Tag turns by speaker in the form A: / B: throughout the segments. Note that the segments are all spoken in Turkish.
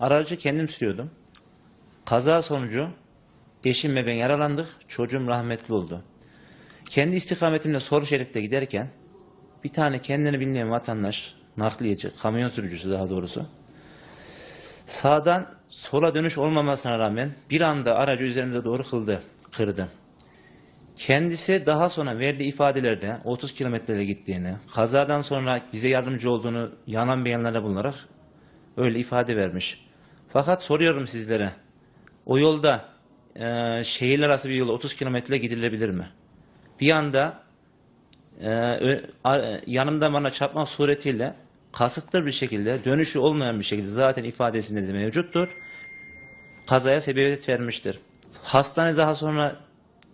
A: Aracı kendim sürüyordum. Kaza sonucu eşim ve ben yaralandık. Çocuğum rahmetli oldu. Kendi istikametimde soru şeritte giderken bir tane kendini bilmeyen vatandaş, nakliyeci, kamyon sürücüsü daha doğrusu, sağdan sola dönüş olmamasına rağmen bir anda aracı üzerimize doğru kıldı, kırdı. Kendisi daha sonra verdiği ifadelerde 30 kilometrede gittiğini, kazadan sonra bize yardımcı olduğunu yanan beyanlarda bulunarak öyle ifade vermiş. Fakat soruyorum sizlere, o yolda e, şehirler arası bir yol 30 kilometre gidilebilir mi? Bir anda e, a- yanımda bana çarpmak suretiyle kasıtlı bir şekilde, dönüşü olmayan bir şekilde zaten ifadesinde de mevcuttur. Kazaya sebebiyet vermiştir. Hastane daha sonra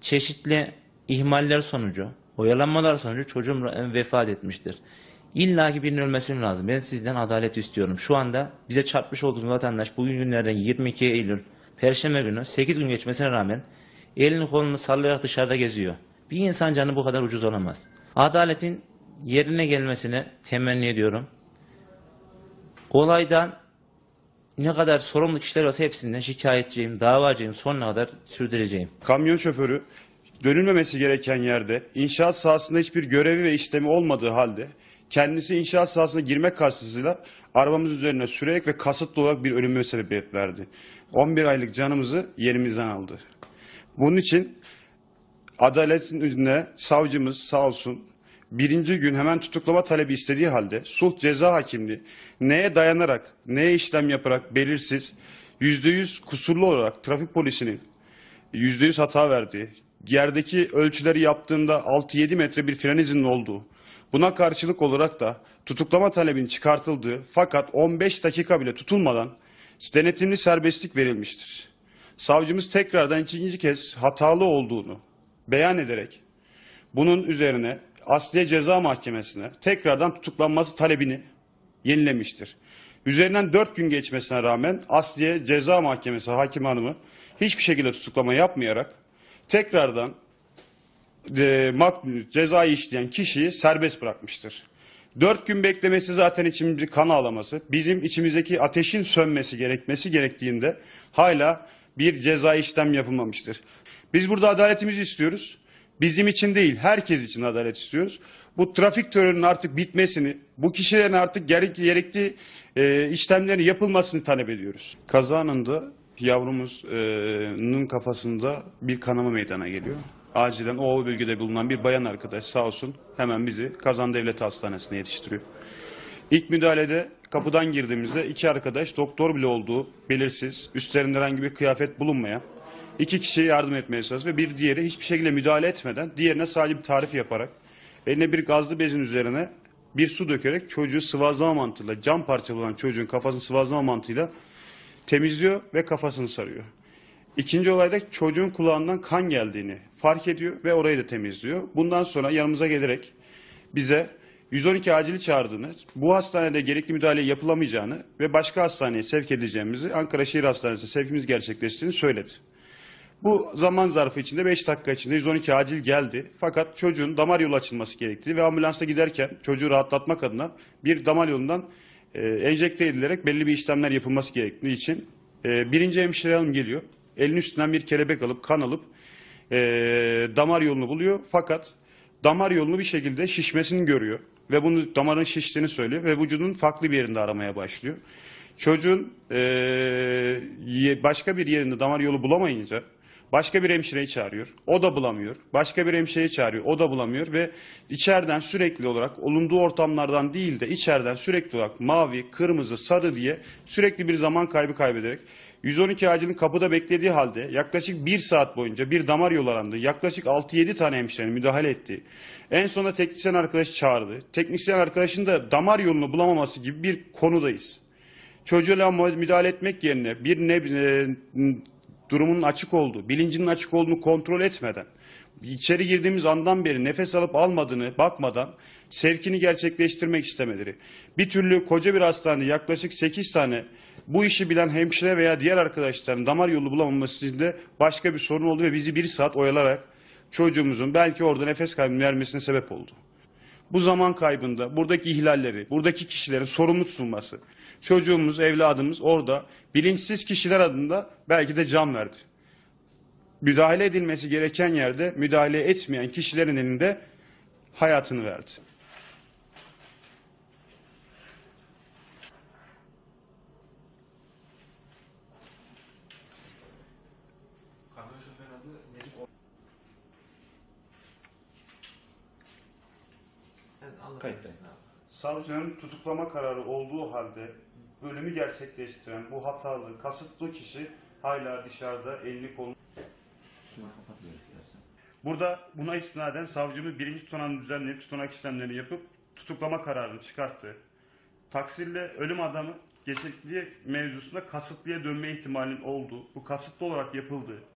A: çeşitli ihmaller sonucu, oyalanmalar sonucu çocuğum vefat etmiştir. İlla ki birinin ölmesi lazım. Ben sizden adalet istiyorum. Şu anda bize çarpmış olduğunuz vatandaş bugün günlerden 22 Eylül Perşembe günü 8 gün geçmesine rağmen elini kolunu sallayarak dışarıda geziyor. Bir insan canı bu kadar ucuz olamaz. Adaletin yerine gelmesini temenni ediyorum. Olaydan ne kadar sorumlu kişiler varsa hepsinden şikayetçiyim, davacıyım, sonuna kadar sürdüreceğim.
B: Kamyon şoförü dönülmemesi gereken yerde inşaat sahasında hiçbir görevi ve işlemi olmadığı halde kendisi inşaat sahasına girmek kastısıyla arabamız üzerine sürerek ve kasıtlı olarak bir ölüme sebebiyet verdi. 11 aylık canımızı yerimizden aldı. Bunun için adaletin önüne savcımız sağ olsun birinci gün hemen tutuklama talebi istediği halde sulh ceza hakimliği neye dayanarak, neye işlem yaparak belirsiz yüzde yüz kusurlu olarak trafik polisinin yüzde yüz hata verdiği, yerdeki ölçüleri yaptığında 6-7 metre bir fren izinin olduğu, buna karşılık olarak da tutuklama talebinin çıkartıldığı fakat 15 dakika bile tutulmadan denetimli serbestlik verilmiştir. Savcımız tekrardan ikinci kez hatalı olduğunu beyan ederek bunun üzerine Asliye Ceza Mahkemesi'ne tekrardan tutuklanması talebini yenilemiştir. Üzerinden dört gün geçmesine rağmen Asliye Ceza Mahkemesi hakim hanımı hiçbir şekilde tutuklama yapmayarak tekrardan e, mak- cezayı işleyen kişiyi serbest bırakmıştır. Dört gün beklemesi zaten içimizin kan ağlaması, bizim içimizdeki ateşin sönmesi gerekmesi gerektiğinde hala bir ceza işlem yapılmamıştır. Biz burada adaletimizi istiyoruz. Bizim için değil, herkes için adalet istiyoruz. Bu trafik terörünün artık bitmesini, bu kişilerin artık gerekli, gerekli e, işlemlerin yapılmasını talep ediyoruz. Kaza anında yavrumuzun kafasında bir kanama meydana geliyor. Acilen o bölgede bulunan bir bayan arkadaş sağ olsun hemen bizi Kazan Devlet Hastanesi'ne yetiştiriyor. İlk müdahalede kapıdan girdiğimizde iki arkadaş doktor bile olduğu belirsiz, üstlerinde herhangi bir kıyafet bulunmayan iki kişiye yardım etmeye çalıştı ve bir diğeri hiçbir şekilde müdahale etmeden diğerine sadece bir tarif yaparak eline bir gazlı bezin üzerine bir su dökerek çocuğu sıvazlama mantığıyla cam parçalı olan çocuğun kafasını sıvazlama mantığıyla temizliyor ve kafasını sarıyor. İkinci olayda çocuğun kulağından kan geldiğini fark ediyor ve orayı da temizliyor. Bundan sonra yanımıza gelerek bize 112 acili çağırdığını, bu hastanede gerekli müdahale yapılamayacağını ve başka hastaneye sevk edeceğimizi, Ankara Şehir Hastanesi'ne sevkimiz gerçekleştiğini söyledi. Bu zaman zarfı içinde 5 dakika içinde 112 acil geldi. Fakat çocuğun damar yolu açılması gerektiği ve ambulansa giderken çocuğu rahatlatmak adına bir damar yolundan e, enjekte edilerek belli bir işlemler yapılması gerektiği için e, birinci hemşire hanım geliyor. Elin üstünden bir kelebek alıp kan alıp e, damar yolunu buluyor. Fakat damar yolunu bir şekilde şişmesini görüyor ve bunu damarın şiştiğini söylüyor ve vücudun farklı bir yerinde aramaya başlıyor. Çocuğun e, başka bir yerinde damar yolu bulamayınca başka bir hemşireyi çağırıyor. O da bulamıyor. Başka bir hemşireyi çağırıyor. O da bulamıyor ve içeriden sürekli olarak olunduğu ortamlardan değil de içeriden sürekli olarak mavi, kırmızı, sarı diye sürekli bir zaman kaybı kaybederek 112 acilin kapıda beklediği halde yaklaşık bir saat boyunca bir damar yolu arandı. Yaklaşık 6-7 tane hemşirenin müdahale etti. En sonunda teknisyen arkadaş çağırdı. Teknisyen arkadaşın da damar yolunu bulamaması gibi bir konudayız çocuğuyla müdahale etmek yerine bir ne, e, durumun açık olduğu, bilincinin açık olduğunu kontrol etmeden, içeri girdiğimiz andan beri nefes alıp almadığını bakmadan sevkini gerçekleştirmek istemeleri. Bir türlü koca bir hastanede yaklaşık 8 tane bu işi bilen hemşire veya diğer arkadaşların damar yolu bulamaması de başka bir sorun oldu ve bizi bir saat oyalarak çocuğumuzun belki orada nefes kaybı vermesine sebep oldu. Bu zaman kaybında buradaki ihlalleri, buradaki kişilerin sorumlu tutulması. Çocuğumuz, evladımız orada bilinçsiz kişiler adında belki de can verdi. Müdahale edilmesi gereken yerde müdahale etmeyen kişilerin elinde hayatını verdi. Savcının tutuklama kararı olduğu halde ölümü gerçekleştiren bu hatalı, kasıtlı kişi hala dışarıda elini kolunu... Burada buna istinaden savcımız birinci tutanağını düzenleyip tutanak işlemlerini yapıp tutuklama kararını çıkarttı. Taksirle ölüm adamı gerçekliği mevzusunda kasıtlıya dönme ihtimalinin olduğu, bu kasıtlı olarak yapıldığı